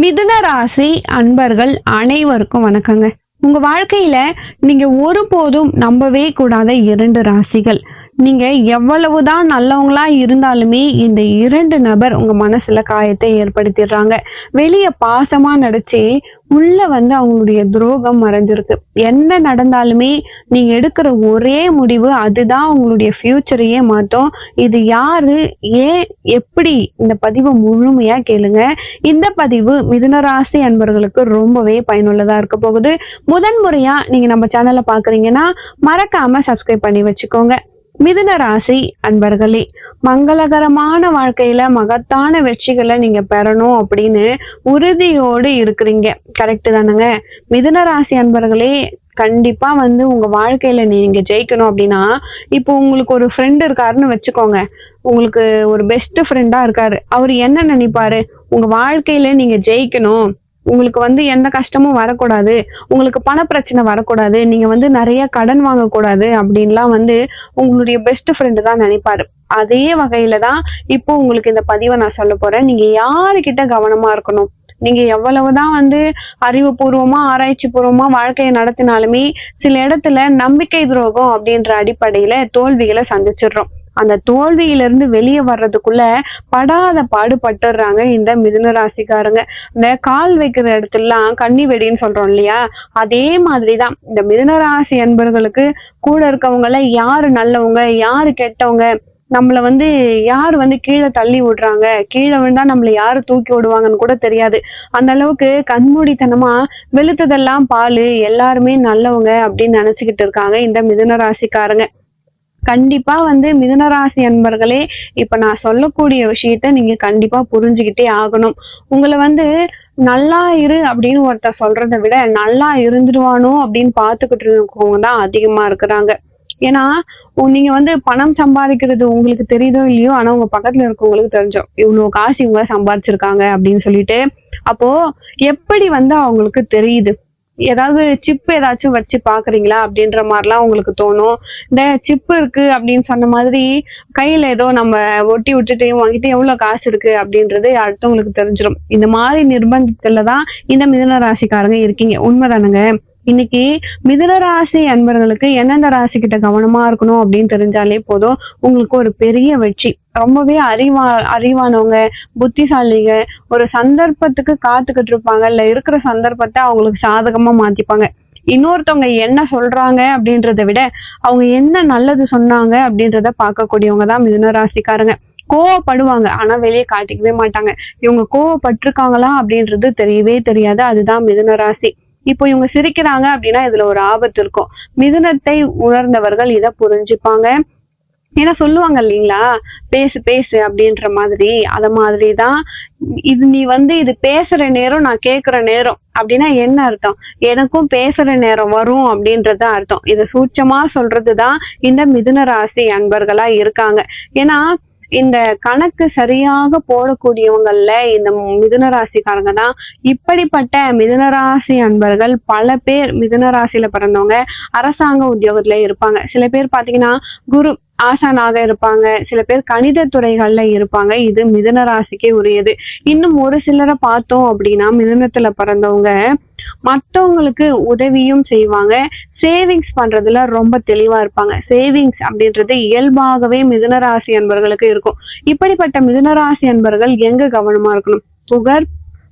மிதுன ராசி அன்பர்கள் அனைவருக்கும் வணக்கங்க. உங்க வாழ்க்கையில நீங்க ஒருபோதும் நம்பவே கூடாத இரண்டு ராசிகள். நீங்க எவ்வளவுதான் நல்லவங்களா இருந்தாலுமே இந்த இரண்டு நபர் உங்க மனசுல காயத்தை ஏற்படுத்திடுறாங்க. வெளிய பாசமா நடிச்சு உள்ள வந்து அவங்களுடைய துரோகம் மறைஞ்சிருக்கு. என்ன நடந்தாலுமே நீங்க எடுக்கிற ஒரே முடிவு அதுதான் உங்களுடைய ஃபியூச்சரையே மாற்றும். இது யாரு? ஏன்? எப்படி? இந்த பதிவை முழுமையா கேளுங்க. இந்த பதிவு மிதுனராசி அன்பர்களுக்கு ரொம்பவே பயனுள்ளதா இருக்க போகுது. முதன் முறையா நீங்க நம்ம சேனலை பாக்குறீங்கன்னா மறக்காம சப்ஸ்கிரைப் பண்ணி வச்சுக்கோங்க. மிதுன ராசி அன்பர்களே மங்களகரமான வாழ்க்கையில மகத்தான வெற்றிகளை நீங்க பெறணும் அப்படின்னு உறுதியோடு இருக்கிறீங்க. கரெக்டு தானுங்க? மிதுன ராசி அன்பர்களே கண்டிப்பா வந்து உங்க வாழ்க்கையில நீங்க ஜெயிக்கணும் அப்படின்னா இப்போ உங்களுக்கு ஒரு ஃப்ரெண்ட் இருக்காருன்னு வச்சுக்கோங்க. உங்களுக்கு ஒரு பெஸ்ட் ஃப்ரெண்டா இருக்காரு. அவர் என்ன நினைப்பாரு? உங்க வாழ்க்கையில நீங்க ஜெயிக்கணும். உங்களுக்கு வந்து எந்த கஷ்டமும் வரக்கூடாது. உங்களுக்கு பண பிரச்சனை வரக்கூடாது. நீங்க வந்து நிறைய கடன் வாங்கக்கூடாது அப்படின்லாம் வந்து உங்களுடைய பெஸ்ட் ஃப்ரெண்டு தான் நினைப்பாரு. அதே வகையில தான் இப்போ உங்களுக்கு இந்த பதிவை நான் சொல்ல போறேன். நீங்க யாருக்கிட்ட கவனமா இருக்கணும்? நீங்க எவ்வளவுதான் வந்து அறிவுபூர்வமா ஆராய்ச்சி பூர்வமா வாழ்க்கையை நடத்தினாலுமே சில இடத்துல நம்பிக்கை துரோகம் அப்படின்ற அடிப்படையில தோல்விகளை சந்திச்சிடுறோம். அந்த தோல்வியிலிருந்து வெளியே வர்றதுக்குள்ள படாத பாடுபட்டுறாங்க இந்த மிதுன ராசிக்காரங்க. இந்த கால் வைக்கிற இடத்துலலாம் கன்னி வெடின்னு சொல்றோம் இல்லையா? அதே மாதிரிதான். இந்த மிதுன ராசி அன்பர்களுக்கு கூட இருக்கவங்கள யாரு நல்லவங்க யாரு கெட்டவங்க நம்மள வந்து யார் வந்து கீழே தள்ளி விடுறாங்க கீழே விழுந்தா நம்மள யாரு தூக்கி விடுவாங்கன்னு கூட தெரியாது. அந்த அளவுக்கு கண்மூடித்தனமா வெளுத்ததெல்லாம் பாலு எல்லாருமே நல்லவங்க அப்படின்னு நினைச்சுக்கிட்டு இருக்காங்க இந்த மிதுன ராசிக்காரங்க. கண்டிப்பா வந்து மிதுனராசி அன்பர்களே இப்ப நான் சொல்லக்கூடிய விஷயத்த நீங்க கண்டிப்பா புரிஞ்சுக்கிட்டே ஆகணும். உங்களை வந்து நல்லா இரு அப்படின்னு ஒருத்தர் சொல்றதை விட நல்லா இருந்துருவானோ அப்படின்னு பாத்துக்கிட்டு இருக்கவங்க தான் அதிகமா இருக்கிறாங்க. ஏன்னா உ- நீங்க வந்து பணம் சம்பாதிக்கிறது உங்களுக்கு தெரியுதோ இல்லையோ ஆனா உங்க பக்கத்துல இருக்கவங்களுக்கு தெரிஞ்சோம். இவ்வளவு காசு இவங்க சம்பாதிச்சிருக்காங்க அப்படின்னு சொல்லிட்டு அப்போ எப்படி வந்து அவங்களுக்கு தெரியுது? ஏதாவது சிப் ஏதாச்சும் வச்சு பாக்குறீங்களா அப்படின்ற மாதிரிலாம் உங்களுக்கு தோணும். இந்த சிப் இருக்கு அப்படின்னு சொன்ன மாதிரி கையில ஏதோ நம்ம ஒட்டி விட்டுட்டு வாங்கிட்டு எவ்வளவு காசு இருக்கு அப்படின்றது அடுத்தவங்களுக்கு தெரிஞ்சிடும் இந்த மாதிரி நிர்பந்தத்துல தான் இந்த மிதன ராசிக்காரங்க இருக்கீங்க. உண்மைதானுங்க. இன்னைக்கு மிதுன ராசி அன்பர்களுக்கு எந்தெந்த ராசி கிட்ட கவனமா இருக்கணும் அப்படின்னு தெரிஞ்சாலே போதும். உங்களுக்கு ஒரு பெரிய வெற்றி. ரொம்பவே அறிவா அறிவானவங்க புத்திசாலிங்க. ஒரு சந்தர்ப்பத்துக்கு காத்துக்கிட்டு இருப்பாங்க. இல்ல இருக்கிற சந்தர்ப்பத்தை அவங்களுக்கு சாதகமா மாத்திப்பாங்க. இன்னொருத்தவங்க என்ன சொல்றாங்க அப்படின்றத விட அவங்க என்ன நல்லது சொன்னாங்க அப்படின்றத பார்க்கக்கூடியவங்க தான் மிதுன ராசிக்காரங்க. கோவப்படுவாங்க. ஆனா வெளியே காட்டிக்கவே மாட்டாங்க. இவங்க கோவப்பட்டிருக்காங்களா அப்படின்றது தெரியவே தெரியாது. அதுதான் மிதுன ராசி. இப்போ இவங்க சிரிக்கிறாங்க அப்படின்னா இதுல ஒரு ஆபத்து இருக்கும். மிதுனத்தை உணர்ந்தவர்கள் இதை புரிஞ்சுப்பாங்க. ஏன்னா சொல்லுவாங்க இல்லைங்களா? பேசு பேசு அப்படின்ற மாதிரி. அத மாதிரிதான். இது நீ வந்து இது பேசுற நேரம் நான் கேட்குற நேரம் அப்படின்னா என்ன அர்த்தம்? எனக்கும் பேசுற நேரம் வரும் அப்படின்றது அர்த்தம். இதை சூட்சமா சொல்றதுதான் இந்த மிதுன ராசி அன்பர்களா இருக்காங்க. ஏன்னா இந்த கணக்கு சரியாக போடக்கூடியவங்கள்ல இந்த மிதுன ராசிக்காரங்க தான். இப்படிப்பட்ட மிதுன ராசி அன்பர்கள் பல பேர் மிதுன ராசியில பிறந்தவங்க அரசாங்க உத்தியோகத்துல இருப்பாங்க. சில பேர் பாத்தீங்கன்னா குரு ஆசானாக இருப்பாங்க. சில பேர் கணித துறைகள்ல இருப்பாங்க. இது மிதுன ராசிக்கே உரியது. இன்னும் ஒரு சிலரை பார்த்தோம் அப்படின்னா மிதுனத்துல பிறந்தவங்க மத்தவங்களுக்கு உதவியும் செய்வாங்க. சேவிங்ஸ் பண்றதுல ரொம்ப தெளிவா இருப்பாங்க. சேவிங்ஸ் அப்படின்றது இயல்பாகவே மிதுனராசி அன்பர்களுக்கு இருக்கும். இப்படிப்பட்ட மிதுனராசி அன்பர்கள் எங்க கவனமா இருக்கணும்? புகழ்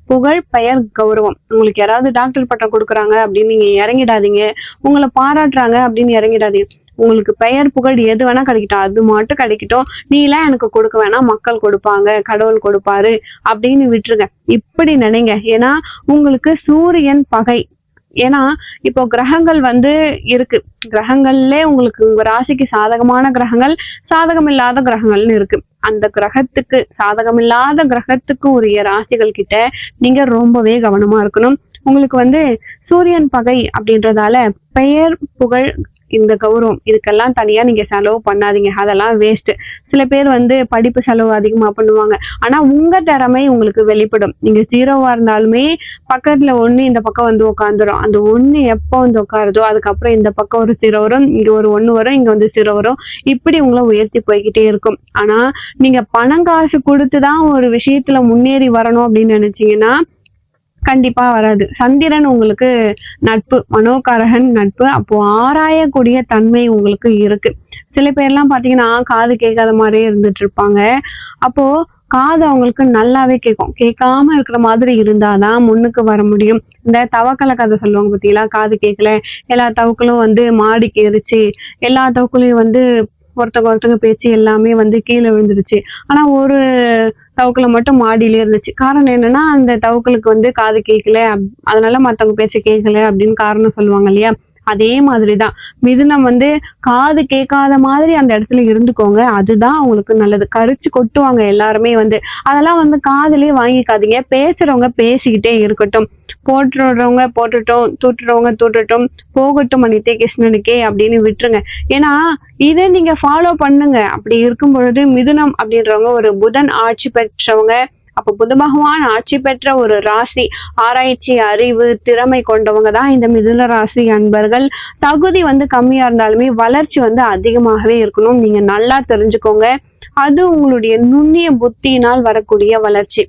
புகழ் பெயர் கௌரவம். உங்களுக்கு யாராவது டாக்டர் பட்டம் கொடுக்குறாங்க அப்படின்னு நீங்க இறங்கிடாதீங்க. உங்களை பாராட்டுறாங்க அப்படின்னு இறங்கிடாதீங்க. உங்களுக்கு பெயர் புகழ் எது வேணா கிடைக்கட்டும். அது மட்டும் கிடைக்கட்டும். நீ எல்லாம் எனக்கு கொடுக்க வேணாம். மக்கள் கொடுப்பாங்க. கடவுள் கொடுப்பாரு அப்படின்னு விட்டுருங்க. இப்படி நினைங்க. ஏன்னா உங்களுக்கு சூரியன் பகை. ஏன்னா இப்போ கிரகங்கள் வந்து இருக்கு. கிரகங்கள்ல உங்களுக்கு உங்க ராசிக்கு சாதகமான கிரகங்கள் சாதகம் இல்லாத கிரகங்கள்னு இருக்கு. அந்த கிரகத்துக்கு சாதகம் இல்லாத கிரகத்துக்கு உரிய ராசிகள் கிட்ட நீங்க ரொம்பவே கவனமா இருக்கணும். உங்களுக்கு வந்து சூரியன் பகை அப்படின்றதால பெயர் புகழ் இந்த கௌரவம் இதுக்கெல்லாம் தனியா நீங்க செலவு பண்ணாதீங்க. அதெல்லாம் வேஸ்ட் சில பேர் வந்து படிப்பு செலவு அதிகமா பண்ணுவாங்க. ஆனா உங்க திறமை உங்களுக்கு வெளிப்படும். நீங்க ஜீரோவா இருந்தாலுமே பக்கத்துல ஒண்ணு இந்த பக்கம் வந்து உட்காந்துரும் அந்த ஒண்ணு எப்போ வந்து உட்காருதோ அதுக்கப்புறம் இந்த பக்கம் ஒரு ஜீரோ வரும் இங்க ஒரு ஒண்ணு வரும் இங்க வந்து ஜீரோ வரும். இப்படி உங்களை உயர்த்தி போய்கிட்டே இருக்கும். ஆனா நீங்க பணம் காசு கொடுத்துதான் ஒரு விஷயத்துல முன்னேறி வரணும் அப்படின்னு நினைச்சீங்கன்னா கண்டிப்பா வராது. சந்திரன் உங்களுக்கு நட்பு மனோகாரகன் நட்பு. அப்போ ஆராயக்கூடிய தன்மை உங்களுக்கு இருக்கு. சில பேர்லாம் பாத்தீங்கன்னா காது கேட்காத மாதிரியே இருந்துட்டு இருப்பாங்க. அப்போ காது அவங்களுக்கு நல்லாவே கேட்கும் கேட்காம இருக்கிற மாதிரி இருந்தாதான் முன்னுக்கு வர முடியும். இந்த தவக்கலை கதை சொல்லுவாங்க பார்த்தீங்களா காது கேட்கல. எல்லா தவக்களும் வந்து மாடிக்கு எரிச்சு எல்லா தவக்களையும் வந்து ஒருத்தங்க ஒருத்தங்க பேச்சு எல்லாமே வந்து கீழே விழுந்துருச்சு. ஆனா ஒரு தவக்கல மட்டும் மாடியிலே இருந்துச்சு. காரணம் என்னன்னா அந்த தவக்கலுக்கு வந்து காது கேட்கல. அப்- அதனால மத்தவங்க பேச்ச கேட்கல அப்படின்னு காரணம் சொல்லுவாங்க இல்லையா? அதே மாதிரிதான். மிதுனம் வந்து காது கேட்காத மாதிரி அந்த இடத்துல இருந்துக்கோங்க. அதுதான் அவங்களுக்கு நல்லது. கரிச்சு கொட்டுவாங்க எல்லாருமே வந்து. அதெல்லாம் வந்து காதலே வாங்கிக்காதீங்க. பேசுறவங்க பேசிக்கிட்டே இருக்கட்டும். போட்டுறவங்க போட்டுட்டோம் தூட்டுறவங்க தூட்டுட்டோம் போகட்டும் அனிதே கிருஷ்ணனுக்கே அப்படின்னு விட்டுருங்க. ஏன்னா இதை நீங்க ஃபாலோ பண்ணுங்க. அப்படி இருக்கும் பொழுது மிதுனம் அப்படின்றவங்க ஒரு புதன் ஆட்சி பெற்றவங்க. அப்ப புத பகவான் ஆட்சி பெற்ற ஒரு ராசி ஆராய்ச்சி அறிவு திறமை கொண்டவங்க தான் இந்த மிதுன ராசி அன்பர்கள். தகுதி வந்து கம்மியா இருந்தாலுமே வளர்ச்சி வந்து அதிகமாகவே இருக்கணும். நீங்க நல்லா தெரிஞ்சுக்கோங்க. அது உங்களுடைய நுண்ணிய புத்தியினால் வரக்கூடிய வளர்ச்சி.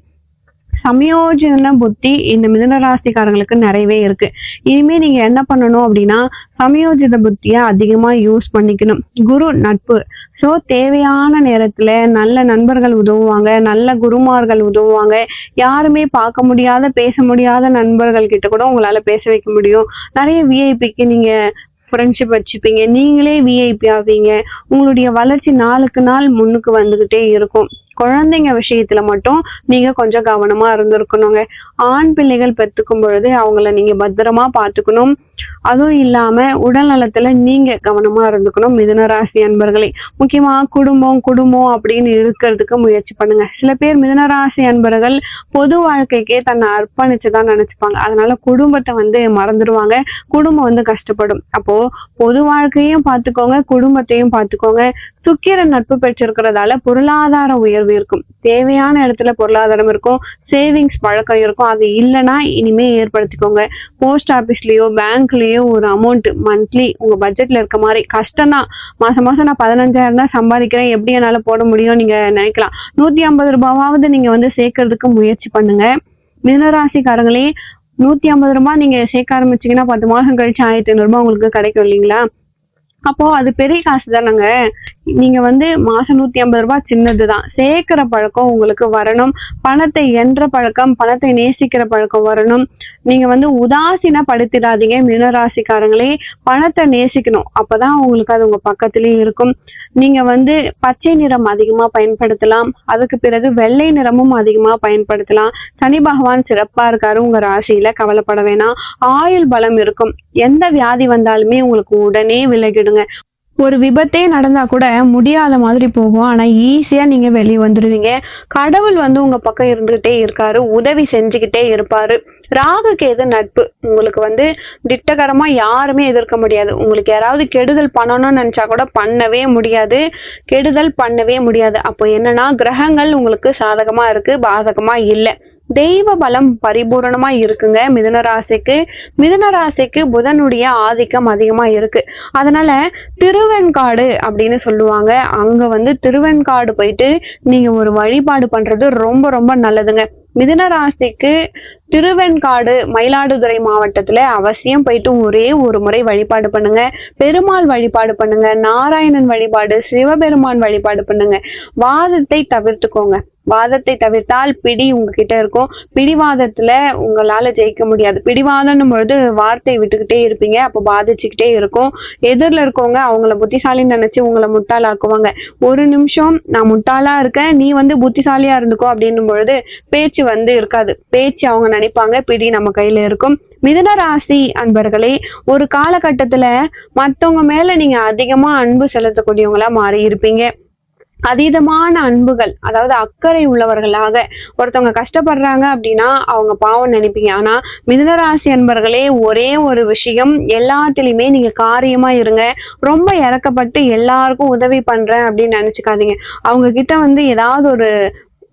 சமயோஜன புத்தி இந்த மிதுன ராசிக்காரங்களுக்கு நிறையவே இருக்கு. இனிமே நீங்க என்ன பண்ணணும் அப்படின்னா சமயோஜித புத்திய அதிகமா யூஸ் பண்ணிக்கணும். குரு நட்பு. சோ தேவையான நேரத்துல நல்ல நண்பர்கள் உதவுவாங்க நல்ல குருமார்கள் உதவுவாங்க. யாருமே பார்க்க முடியாத பேச முடியாத நண்பர்கள் கிட்ட கூட உங்களால பேச வைக்க முடியும். நிறைய விஐபிக்கு நீங்க ஃப்ரெண்ட்ஷிப் வச்சுப்பீங்க. நீங்களே விஐபி ஆவீங்க. உங்களுடைய வளர்ச்சி நாளுக்கு நாள் முன்னுக்கு வந்துகிட்டே இருக்கும். குழந்தைங்க விஷயத்துல மட்டும் நீங்க கொஞ்சம் கவனமா இருந்திருக்கணுங்க. ஆண் பிள்ளைகள் பெத்துக்கும் பொழுது அவங்கள நீங்க பத்திரமா பாத்துக்கணும் அதுவும் இல்லாம உடல் நலத்துல நீங்க கவனமா இருந்துக்கணும். மிதுன ராசி அன்பர்களே முக்கியமா குடும்பம் குடும்பம் அப்படின்னு இருக்கிறதுக்கு முயற்சி பண்ணுங்க. சில பேர் மிதுன ராசி அன்பர்கள் பொது வாழ்க்கைக்கே தன்னை அர்ப்பணிச்சுதான் நினைச்சுப்பாங்க. அதனால குடும்பத்தை வந்து மறந்துடுவாங்க. குடும்பம் வந்து கஷ்டப்படும். அப்போ பொது வாழ்க்கையும் பார்த்துக்கோங்க குடும்பத்தையும் பார்த்துக்கோங்க. சுக்கிரன் நட்பு பெற்றிருக்கிறதால பொருளாதார உயர்வு இருக்கும். தேவையான இடத்துல பொருளாதாரம் இருக்கும். சேவிங்ஸ் பழக்கம் இருக்கும். அது இல்லைன்னா இனிமே ஏற்படுத்திக்கோங்க. போஸ்ட் ஆபீஸ்லயோ பேங்க் பேங்க்லயோ ஒரு அமௌண்ட் மந்த்லி உங்க பட்ஜெட்ல இருக்க மாதிரி. கஷ்டம்தான் மாசம் மாசம் நான் பதினஞ்சாயிரம் தான் சம்பாதிக்கிறேன். எப்படி என்னால போட முடியும் நீங்க நினைக்கலாம். நூத்தி ஐம்பது ரூபாவாவது நீங்க வந்து சேர்க்கறதுக்கு முயற்சி பண்ணுங்க. மிதனராசிக்காரங்களே நூத்தி ஐம்பது ரூபாய் நீங்க சேர்க்க ஆரம்பிச்சீங்கன்னா பத்து மாசம் கழிச்சு ஆயிரத்தி ஐநூறு உங்களுக்கு கிடைக்கும் இல்லைங்களா? அப்போ அது பெரிய காசு தானங்க. நீங்க வந்து மாசம் நூத்தி ஐம்பது ரூபாய் சின்னதுதான் சேர்க்கிற பழக்கம் உங்களுக்கு வரணும். பணத்தை என்ற பழக்கம் பணத்தை நேசிக்கிற பழக்கம் வரணும். நீங்க வந்து உதாசீனப்படுத்திடாதீங்க மீனராசிக்காரங்களே பணத்தை நேசிக்கணும். அப்பதான் உங்களுக்கு அது உங்க பக்கத்திலேயே இருக்கும். நீங்க வந்து பச்சை நிறம் அதிகமா பயன்படுத்தலாம். அதுக்கு பிறகு வெள்ளை நிறமும் அதிகமா பயன்படுத்தலாம். சனி பகவான் சிறப்பா இருக்காரு. உங்க ராசியில கவலைப்பட வேணாம். ஆயுள் பலம் இருக்கும். எந்த வியாதி வந்தாலுமே உங்களுக்கு உடனே விலகிடுங்க. ஒரு விபத்தே நடந்தா கூட முடியாத மாதிரி போகும். ஆனா ஈஸியா நீங்க வெளியே வந்துடுவீங்க கடவுள் வந்து உங்க பக்கம் இருந்துகிட்டே இருக்காரு. உதவி செஞ்சுக்கிட்டே இருப்பாரு. ராகு கேது நட்பு. உங்களுக்கு வந்து திட்டகரமா யாருமே எதிர்க்க முடியாது. உங்களுக்கு யாராவது கெடுதல் பண்ணணும்னு நினைச்சா கூட பண்ணவே முடியாது. கெடுதல் பண்ணவே முடியாது. அப்போ என்னன்னா கிரகங்கள் உங்களுக்கு சாதகமா இருக்கு பாதகமா இல்லை. தெய்வ பலம் பரிபூரணமா இருக்குங்க மிதுன ராசிக்கு. மிதுன ராசிக்கு புதனுடைய ஆதிக்கம் அதிகமா இருக்கு. அதனால திருவெண்காடு அப்படின்னு சொல்லுவாங்க. அங்க வந்து திருவெண்காடு போயிட்டு நீங்க ஒரு வழிபாடு பண்றது ரொம்ப ரொம்ப நல்லதுங்க. மிதுன ராசிக்கு திருவெண்காடு மயிலாடுதுறை மாவட்டத்துல அவசியம் போயிட்டு ஒரே ஒரு முறை வழிபாடு பண்ணுங்க. பெருமாள் வழிபாடு பண்ணுங்க. நாராயணன் வழிபாடு சிவபெருமான் வழிபாடு பண்ணுங்க. வாதத்தை தவிர்த்துக்கோங்க. வாதத்தை தவிர்த்தால் பிடி உங்ககிட்ட இருக்கும். பிடிவாதத்துல உங்களால ஜெயிக்க முடியாது. பிடிவாதம்னும் பொழுது வார்த்தை விட்டுக்கிட்டே இருப்பீங்க. அப்போ பாதிச்சுக்கிட்டே இருக்கும். எதிரில் இருக்கவங்க அவங்கள புத்திசாலின்னு நினைச்சு உங்களை முட்டாளாக்குவாங்க. ஒரு நிமிஷம் நான் முட்டாளா இருக்கேன். நீ வந்து புத்திசாலியா இருந்துக்கோ அப்படின்னும் பொழுது பேச்சு வந்து இருக்காது. பேச்சு அவங்க நினைப்பாங்க. பிடி நம்ம கையில இருக்கும். மிதனராசி அன்பர்களே ஒரு காலகட்டத்துல மத்தவங்க மேல நீங்க அதிகமா அன்பு செலுத்தக்கூடியவங்களா மாறி இருப்பீங்க அதீதமான அன்புகள் அதாவது அக்கறை உள்ளவர்களாக ஒருத்தவங்க கஷ்டப்படுறாங்க அப்படின்னா அவங்க பாவம் நினைப்பீங்க. ஆனா மிதுனராசி அன்பர்களே ஒரே ஒரு விஷயம் எல்லாத்துலயுமே நீங்க காரியமா இருங்க. ரொம்ப இறக்கப்பட்டு எல்லாருக்கும் உதவி பண்றேன் அப்படின்னு நினைச்சுக்காதீங்க. அவங்க கிட்ட வந்து ஏதாவது ஒரு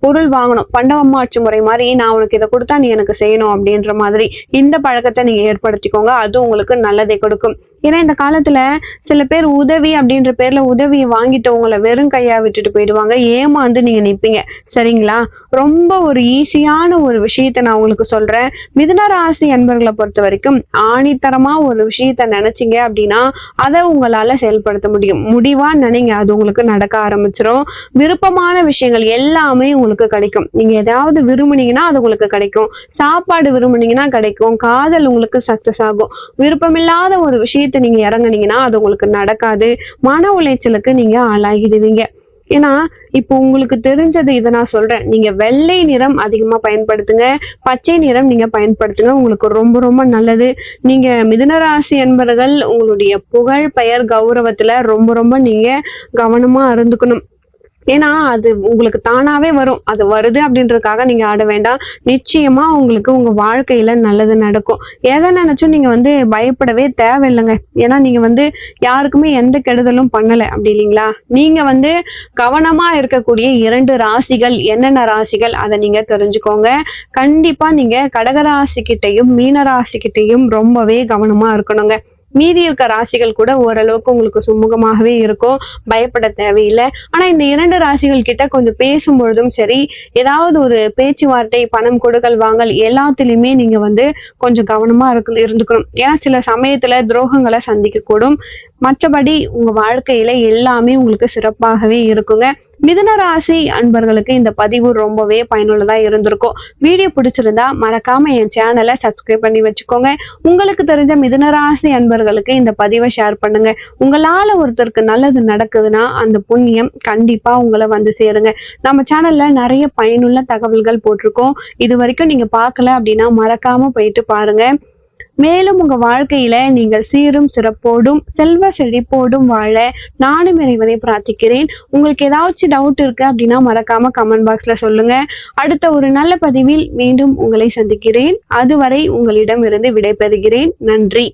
பொருள் வாங்கணும். பண்டவமாட்சி முறை மாதிரி நான் உனக்கு இதை கொடுத்தா நீ எனக்கு செய்யணும் அப்படின்ற மாதிரி இந்த பழக்கத்தை நீங்க ஏற்படுத்திக்கோங்க. அது உங்களுக்கு நல்லதை கொடுக்கும். ஏன்னா இந்த காலத்துல சில பேர் உதவி அப்படின்ற பேர்ல உதவியை வாங்கிட்டு உங்களை வெறும் கையா விட்டுட்டு போயிடுவாங்க. ஏமாந்து நீங்க நிப்பீங்க. சரிங்களா? ரொம்ப ஒரு ஈஸியான ஒரு விஷயத்த நான் உங்களுக்கு சொல்றேன். மிதுன ராசி அன்பர்களை பொறுத்த வரைக்கும் ஆணித்தரமா ஒரு விஷயத்த நினைச்சீங்க அப்படின்னா அதை உங்களால செயல்படுத்த முடியும். முடிவா நினைங்க. அது உங்களுக்கு நடக்க ஆரம்பிச்சிடும் விருப்பமான விஷயங்கள் எல்லாமே உங்களுக்கு கிடைக்கும். நீங்க ஏதாவது விரும்புனீங்கன்னா அது உங்களுக்கு கிடைக்கும். சாப்பாடு விரும்புனீங்கன்னா கிடைக்கும். காதல் உங்களுக்கு சக்சஸ் ஆகும். விருப்பமில்லாத ஒரு விஷயத்த நீங்க இறங்குனீங்கன்னா அது உங்களுக்கு நடக்காது. மன உளைச்சலுக்கு நீங்க ஆளாகிடுவீங்க. ஏன்னா இப்போ உங்களுக்கு தெரிஞ்சது இதை நான் சொல்றேன். நீங்க வெள்ளை நிறம் அதிகமா பயன்படுத்துங்க. பச்சை நிறம் நீங்க பயன்படுத்துங்க. உங்களுக்கு ரொம்ப ரொம்ப நல்லது. நீங்க மிதுனராசி என்பவர்கள் உங்களுடைய புகழ் பெயர் கௌரவத்துல ரொம்ப ரொம்ப நீங்க கவனமா இருந்துக்கணும். ஏன்னா அது உங்களுக்கு தானாவே வரும். அது வருது அப்படின்றதுக்காக நீங்க ஆட வேண்டாம். நிச்சயமா உங்களுக்கு உங்க வாழ்க்கையில நல்லது நடக்கும். எதை நினைச்சும் நீங்க வந்து பயப்படவே தேவையில்லைங்க. ஏன்னா நீங்க வந்து யாருக்குமே எந்த கெடுதலும் பண்ணல அப்படி இல்லைங்களா? நீங்க வந்து கவனமா இருக்கக்கூடிய இரண்டு ராசிகள் என்னென்ன ராசிகள் அதை நீங்க தெரிஞ்சுக்கோங்க. கண்டிப்பா நீங்க கடகராசி கிட்டையும் மீனராசி கிட்டையும் ரொம்பவே கவனமா இருக்கணுங்க. மீதி இருக்க ராசிகள் கூட ஓரளவுக்கு உங்களுக்கு சுமூகமாகவே இருக்கும். பயப்பட தேவையில்லை. ஆனா இந்த இரண்டு ராசிகள் கிட்ட கொஞ்சம் பேசும்பொழுதும் சரி ஏதாவது ஒரு பேச்சுவார்த்தை பணம் கொடுக்கல் வாங்கல் எல்லாத்துலயுமே நீங்க வந்து கொஞ்சம் கவனமா இருக்கு இருந்துக்கணும். ஏன்னா சில சமயத்துல துரோகங்களை சந்திக்க கூடும் மற்றபடி உங்க வாழ்க்கையில எல்லாமே உங்களுக்கு சிறப்பாகவே இருக்குங்க. மிதுன ராசி அன்பர்களுக்கு இந்த பதிவு ரொம்பவே பயனுள்ளதா இருந்திருக்கும். வீடியோ பிடிச்சிருந்தா மறக்காம என் சேனலை சப்ஸ்கிரைப் பண்ணி வச்சுக்கோங்க. உங்களுக்கு தெரிஞ்ச மிதுன ராசி அன்பர்களுக்கு இந்த பதிவை ஷேர் பண்ணுங்க. உங்களால ஒருத்தருக்கு நல்லது நடக்குதுன்னா அந்த புண்ணியம் கண்டிப்பா உங்களை வந்து சேருங்க. நம்ம சேனல்ல நிறைய பயனுள்ள தகவல்கள் போட்டிருக்கோம். இது வரைக்கும் நீங்க பார்க்கல அப்படின்னா மறக்காம போயிட்டு பாருங்க. மேலும் உங்க வாழ்க்கையில நீங்கள் சீரும் சிறப்போடும் செல்வ செழிப்போடும் வாழ நானும் இறைவனை பிரார்த்திக்கிறேன். உங்களுக்கு ஏதாச்சும் டவுட் இருக்கு அப்படின்னா மறக்காம கமெண்ட் பாக்ஸ்ல சொல்லுங்க. அடுத்த ஒரு நல்ல பதிவில் மீண்டும் உங்களை சந்திக்கிறேன். அதுவரை உங்களிடம் இருந்து விடைபெறுகிறேன். நன்றி.